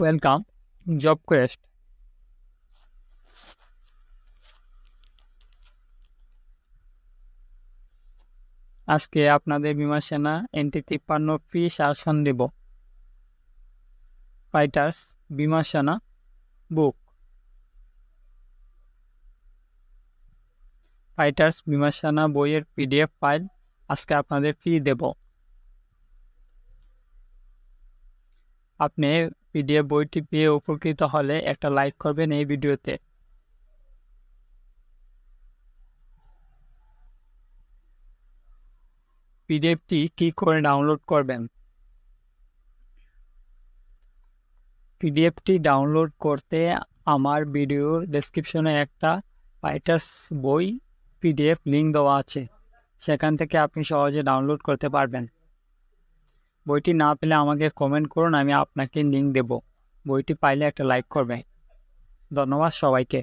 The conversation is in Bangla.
ওয়েলকাম জব কোয়েস্ট আজকে আপনাদের বিমা সেনা এনটি তিপ্পান্ন পি শাসন দেব। ফাইটার্স বিমা সেনা বুক ফাইটার্স বিমা সেনা বইয়ের পিডিএফ ফাইল আজকে আপনাদের ফ্রি দেব। আপনি পিডিএফ বইটি পেয়ে উপকৃত হলে একটা লাইক করবেন এই ভিডিওতে। পিডিএফটি কি করে ডাউনলোড করবেন? পিডিএফটি ডাউনলোড করতে আমার ভিডিওর ডেসক্রিপশনে একটা ফাইটার্স বই পিডিএফ লিঙ্ক দেওয়া আছে। সেখান থেকে আপনি সহজে ডাউনলোড করতে পারবেন। বইটি না পেলে আমাকে কমেন্ট করুন, আমি আপনাকে লিঙ্ক দেব। বইটি পাইলে একটা লাইক করবে। ধন্যবাদ সবাইকে।